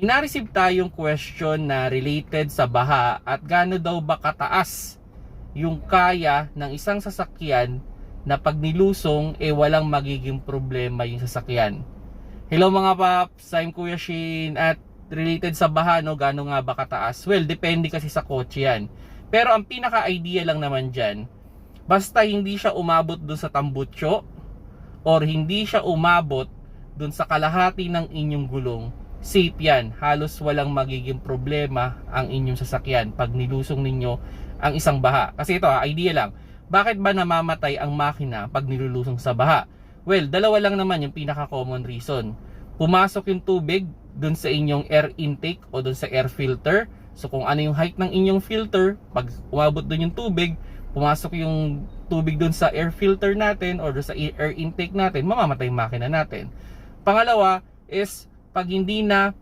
May na-receive tayong question na related sa baha at gaano daw ba kataas yung kaya ng isang sasakyan na pag nilusong eh walang magiging problema yung sasakyan. Hello mga paps, I'm Kuya Shin at related sa baha no, gaano nga ba kataas? Well, depende kasi sa kotse yan. Pero ang pinaka-idea lang naman dyan, basta hindi siya umabot dun sa tambutso or hindi siya umabot dun sa kalahati ng inyong gulong, safe yan. Halos walang magiging problema ang inyong sasakyan pag nilusong ninyo ang isang baha. Kasi ito, ha, idea lang. Bakit ba namamatay ang makina pag nilulusong sa baha? Well, dalawa lang naman yung pinaka-common reason. Pumasok yung tubig dun sa inyong air intake o dun sa air filter. So kung ano yung height ng inyong filter, pag umabot dun yung tubig, pumasok yung tubig dun sa air filter natin or sa air intake natin, mamamatay yung makina natin. Pangalawa is pag hindi na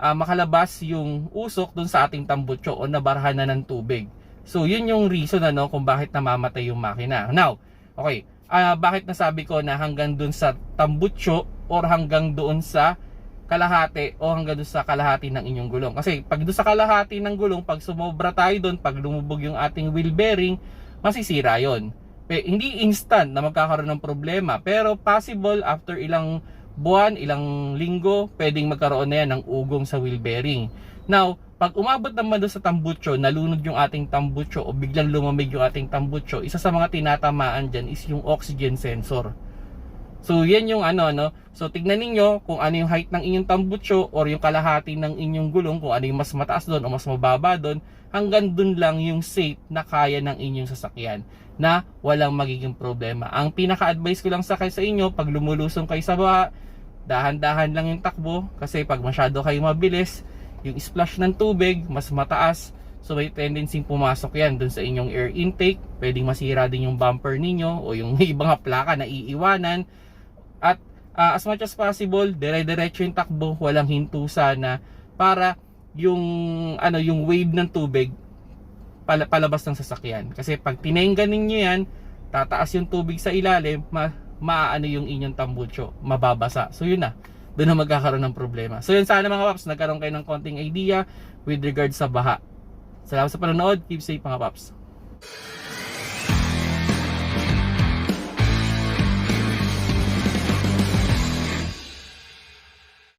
ah, makalabas yung usok dun sa ating tambutso o nabarhan na ng tubig. So yun yung reason ano kung bakit namamatay yung makina. Now, okay, ah, bakit nasabi ko na hanggang dun sa tambutso or hanggang doon sa kalahati o hanggang doon sa kalahati ng inyong gulong. Kasi pag doon sa kalahati ng gulong, pag sumobra tayo doon, pag lumubog yung ating wheel bearing, masisira yon. Eh, hindi instant na magkakaroon ng problema, pero possible after ilang buwan, ilang linggo, pwedeng magkaroon na yan ng ugong sa wheel bearing. Now, pag umabot naman doon sa tambutso, nalunod yung ating tambutso o biglang lumamig yung ating tambutso, isa sa mga tinatamaan dyan is yung oxygen sensor. So, yan yung ano, no? So, tignan ninyo kung ano yung height ng inyong tambutso or yung kalahati ng inyong gulong, kung ano yung mas mataas doon o mas mababa doon, hanggang doon lang yung safe na kaya ng inyong sasakyan na walang magiging problema. Ang pinaka-advice ko lang sa kayo sa inyo, pag lumulusong kayo sa baba, dahan-dahan lang yung takbo kasi pag masyado kayo mabilis, yung splash ng tubig mas mataas So may tendency pumasok yan dun sa inyong air intake. Pwedeng masira din yung bumper ninyo o yung ibang plaka na iiwanan. At ah, as much as possible, dire-diretso yung takbo, walang hinto sana para yung ano yung wave ng tubig pala, palabas ng sasakyan. Kasi pag tinenggan ninyo yan, tataas yung tubig sa ilalim, ma, maaano yung inyong tambutso, mababasa. So yun na, doon na magkakaroon ng problema. So yun sana mga paps, nagkaroon kayo ng konting idea with regards sa baha. Salamat sa panonood, keep safe mga paps.